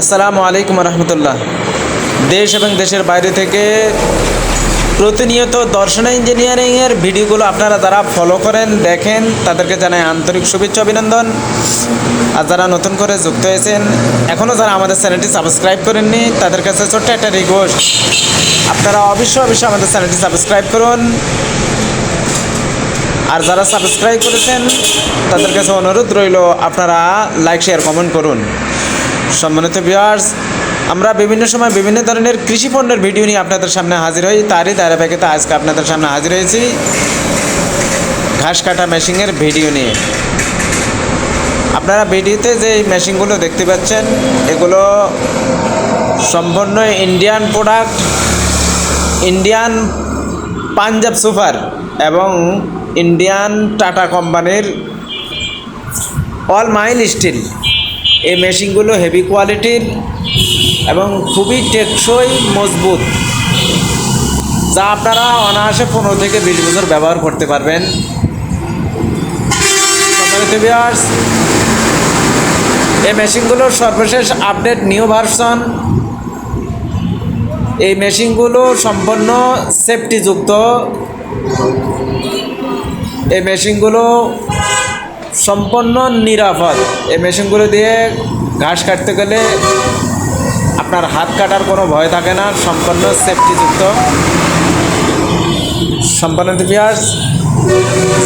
আসসালামু আলাইকুম রহমতুল্লাহ। দেশ এবং দেশের বাইরে থেকে প্রতিনিয়ত দর্শন ইঞ্জিনিয়ারিংয়ের ভিডিওগুলো আপনারা যারা ফলো করেন, দেখেন, তাদেরকে জানাই আন্তরিক শুভেচ্ছা, অভিনন্দন। আর যারা নতুন করে যুক্ত হয়েছেন এখনও যারা আমাদের চ্যানেলটি সাবস্ক্রাইব করেননি, তাদের কাছে ছোট্ট একটা রিকোয়েস্ট আপনারা অবশ্যই অবশ্যই আমাদের চ্যানেলটি সাবস্ক্রাইব করুন। আর যারা সাবস্ক্রাইব করেছেন, তাদের কাছে অনুরোধ রইল, আপনারা লাইক শেয়ার কমেন্ট করুন। সম্মানিত ভিউয়ার্স আমরা বিভিন্ন সময় বিভিন্ন ধরনের কৃষি পণ্যের ভিডিও নিয়ে আপনাদের সামনে হাজির হই। তারই ধারাবাহিকতা আজকে আপনাদের সামনে হাজির হয়েছি। ঘাস কাটা মেশিনের ভিডিও নিয়ে। আপনারা ভিডিওতে যে মেশিনগুলো দেখতে পাচ্ছেন, এগুলো সম্পূর্ণ Indian product Indian Punjab super এবং ইন্ডিয়ান টাটা কোম্পানির অল মাইল স্টিল এই মেশিনগুলো হেভি কোয়ালিটির এবং খুবই টেকসই, মজবুত, যা আপনারা অনায়াসে পনেরো থেকে বিশ বছর ব্যবহার করতে পারবেন। এই মেশিনগুলোর সর্বশেষ আপডেট, নিউ ভার্সন। এই মেশিনগুলো সম্পূর্ণ সেফটিযুক্ত এই মেশিনগুলো সম্পূর্ণ নিরাপদ। এই মেশিনগুলো দিয়ে ঘাস কাটতে গেলে আপনার হাত কাটার কোনো ভয় থাকে না সম্পূর্ণ সেফটিযুক্ত সম্পূর্ণ পিয়ার্স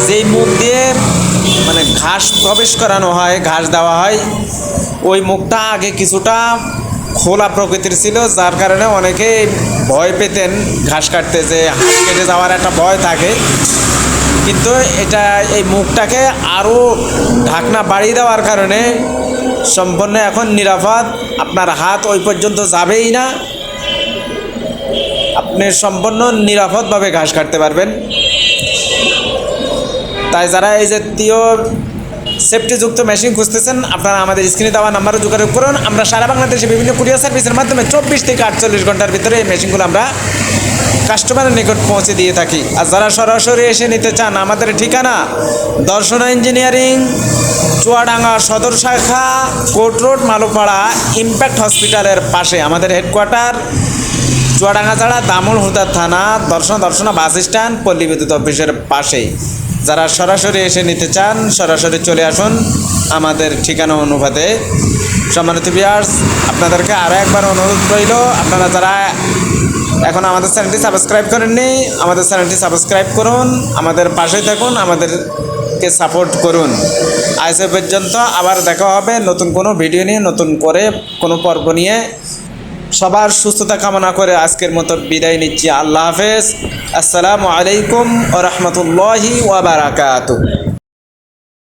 যেই মুখ দিয়ে মানে ঘাস প্রবেশ করানো হয়, ঘাস দেওয়া হয়, ওই মুখটা আগে কিছুটা খোলা প্রকৃতির ছিল, যার কারণে অনেকে ভয় পেতেন ঘাস কাটতে যে হাত কেটে যাওয়ার একটা ভয় থাকে। কিন্তু এটা এই মুখটাকে আরও ঢাকনা বাড়িয়ে দেওয়ার কারণে সম্পূর্ণ এখন নিরাপদ। আপনার হাত ওই পর্যন্ত যাবেই না। আপনি সম্পূর্ণ নিরাপদভাবে ঘাস কাটতে পারবেন। তাই যারা এই জাতীয় সেফটিযুক্ত মেশিন খুঁজতেছেন, আপনারা আমাদের স্ক্রিনে দেওয়া নাম্বারে যোগাযোগ করুন। আমরা সারা বাংলাদেশে বিভিন্ন কুরিয়ার সার্ভিসের মাধ্যমে চব্বিশ থেকে আটচল্লিশ ঘণ্টার ভিতরে এই মেশিনগুলো আমরা কাস্টমারের নিকট পৌঁছে দিয়ে থাকি। আর যারা সরাসরি এসে নিতে চান, আমাদের ঠিকানা দর্শনা ইঞ্জিনিয়ারিং, চুয়াডাঙ্গা সদর শাখা, কোর্ট রোড মালুপাড়া ইম্প্যাক্ট হসপিটালের পাশে। আমাদের হেডকোয়ার্টার, চুয়াডাঙ্গা ছাড়া দামুল হুদার থানা, দর্শন দর্শনা বাস স্ট্যান্ড, পল্লী বিদ্যুৎ অফিসের পাশেই। যারা সরাসরি এসে নিতে চান, সরাসরি চলে আসুন। আমাদের ঠিকানা অনুপাতে। সম্মানিত বিয়ার্স আপনাদেরকে আরও একবার অনুরোধ রইল, আপনারা যারা এখন আমাদের চ্যানেলটি সাবস্ক্রাইব করেননি, আমাদের চ্যানেলটি সাবস্ক্রাইব করুন, আমাদের পাশে থাকুন, আমাদেরকে সাপোর্ট করুন। আজ পর্যন্ত আবার দেখা হবে নতুন কোনো ভিডিও নিয়ে, নতুন করে কোনো পর্ব নিয়ে। সবার সুস্থতা কামনা করে আজকের মতো বিদায় নিচ্ছি। আল্লাহ হাফেজ। আসসালামু আলাইকুম ও রহমতুল্লাহি ওয়াবারাকাতু